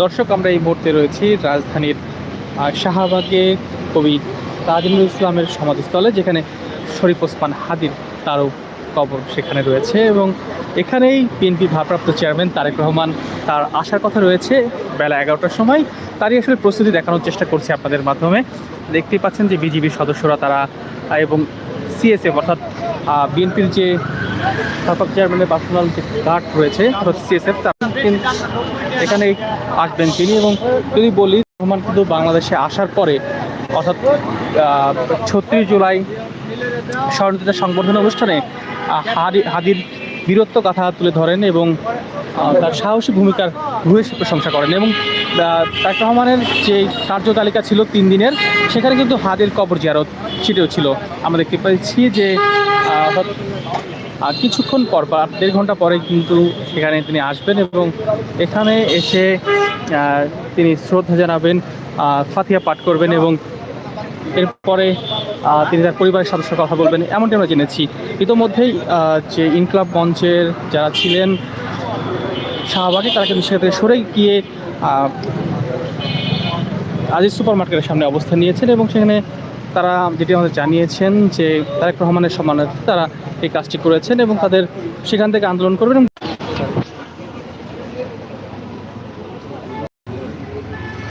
দর্শক, আমরা এই মুহূর্তে রয়েছি রাজধানীর শাহবাগে কবি তাজিমুল ইসলামের সমাধিস্থলে, যেখানে শরীফ ওসমান হাদির তারও কবর সেখানে রয়েছে এবং এখানেই বিএনপি ভারপ্রাপ্ত চেয়ারম্যান তারেক রহমান তার আসার কথা রয়েছে বেলা এগারোটার সময়। তারই আসলে প্রস্তুতি দেখানোর চেষ্টা করছে আপনাদের মাধ্যমে। দেখতেই পাচ্ছেন যে বিজিবির সদস্যরা তারা এবং সিএসএফ অর্থাৎ বিএনপির যে ভারপ্রাপ্ত চেয়ারম্যানের পার্সোনাল যে গার্ড রয়েছে সিএসএফ এখানে আসবেন তিনি এবং যদি বলি, রহমান কিন্তু বাংলাদেশে আসার পরে, অর্থাৎ ছত্রিশ জুলাই স্মরণিতা সংবর্ধনা অনুষ্ঠানে হাদির বীরত্ব কথা তুলে ধরেন এবং তার সাহসী ভূমিকার ভূয়সী প্রশংসা করেন এবং তারেক রহমানের যে কার্যতালিকা ছিল তিন দিনের, সেখানে কিন্তু হাদির কবর জিয়ারত সেটাও ছিল। আমরা দেখতে পাচ্ছি যে কিছুক্ষণ পর বা দেড় ঘণ্টা পরে কিন্তু সেখানে তিনি আসবেন এবং এখানে এসে তিনি শ্রদ্ধা জানাবেন ফাতিহা পাঠ করবেন এবং এরপরে তিনি তার পরিবারের সদস্যের কথা বলবেন। এমনটি আমরা জেনেছি। ইতোমধ্যেই যে ইনকলাব মঞ্চের যারা ছিলেন, শাহবাগে, তারা কিন্তু সেখান সরে গিয়ে আজিজ সুপার মার্কেটের সামনে অবস্থান নিয়েছেন এবং সেখানে তারা যেটি আমাদের জানিয়েছেন যে তারেক রহমানের সম্মানার্থে তারা এই কাজটি করেছেন এবং তাদের সেখান থেকে আন্দোলন করবেন